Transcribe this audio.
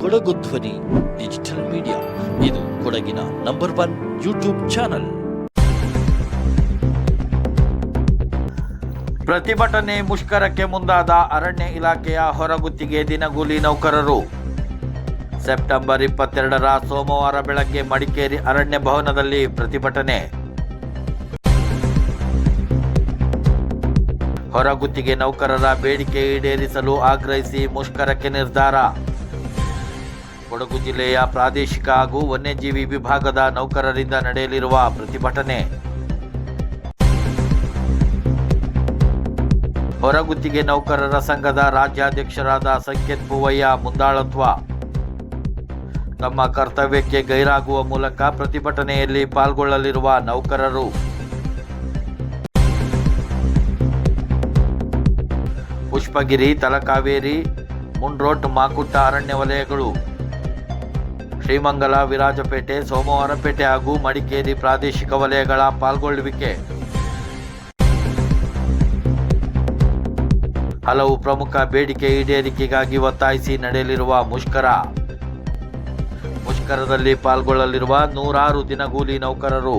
ಕೊಡಗು ಧ್ವನಿ digital media ಇದು ಕೊಡಗಿನ ನಂಬರ್ ಒನ್ ಯೂಟ್ಯೂಬ್ ಚಾನಲ್ ಪ್ರತಿಭಟನೆ ಮುಷ್ಕರಕ್ಕೆ ಮುಂದಾದ ಅರಣ್ಯ ಇಲಾಖೆಯ ಹೊರಗುತ್ತಿಗೆ ದಿನಗೂಲಿ ನೌಕರರು. ಸೆಪ್ಟೆಂಬರ್ ಇಪ್ಪತ್ತೆರಡರ ಸೋಮವಾರ ಬೆಳಗ್ಗೆ ಮಡಿಕೇರಿ ಅರಣ್ಯ ಭವನದಲ್ಲಿ ಪ್ರತಿಭಟನೆ. ಹೊರಗುತ್ತಿಗೆ ನೌಕರರ ಬೇಡಿಕೆ ಈಡೇರಿಸಲು ಆಗ್ರಹಿಸಿ ಮುಷ್ಕರಕ್ಕೆ ನಿರ್ಧಾರ. ಕೊಡಗು ಜಿಲ್ಲೆಯ ಪ್ರಾದೇಶಿಕ ಹಾಗೂ ವನ್ಯಜೀವಿ ವಿಭಾಗದ ನೌಕರರಿಂದ ನಡೆಯಲಿರುವ ಪ್ರತಿಭಟನೆ. ಹೊರಗುತ್ತಿಗೆ ನೌಕರರ ಸಂಘದ ರಾಜ್ಯಾಧ್ಯಕ್ಷರಾದ ಸಂಕೇತ್ ಪೂವಯ್ಯ ಮುಂದಾಳತ್ವ. ತಮ್ಮ ಕರ್ತವ್ಯಕ್ಕೆ ಗೈರಾಗುವ ಮೂಲಕ ಪ್ರತಿಭಟನೆಯಲ್ಲಿ ಪಾಲ್ಗೊಳ್ಳಲಿರುವ ನೌಕರರು. ಪುಷ್ಪಗಿರಿ, ತಲಕಾವೇರಿ ಮುಂಡ್ರೋಟ್ ಮಾಕುಟ್ಟ ಅರಣ್ಯ ವಲಯಗಳು. ಶ್ರೀಮಂಗಲ, ವಿರಾಜಪೇಟೆ ಸೋಮವಾರಪೇಟೆ ಹಾಗೂ ಮಡಿಕೇರಿ ಪ್ರಾದೇಶಿಕ ವಲಯಗಳ ಪಾಲ್ಗೊಳ್ಳುವಿಕೆ. ಹಲವು ಪ್ರಮುಖ ಬೇಡಿಕೆ ಈಡೇರಿಕೆಗಾಗಿ ಒತ್ತಾಯಿಸಿ ನಡೆಯಲಿರುವ ಮುಷ್ಕರ. ಮುಷ್ಕರದಲ್ಲಿ ಪಾಲ್ಗೊಳ್ಳಲಿರುವ ನೂರಾರು ದಿನಗೂಲಿ ನೌಕರರು.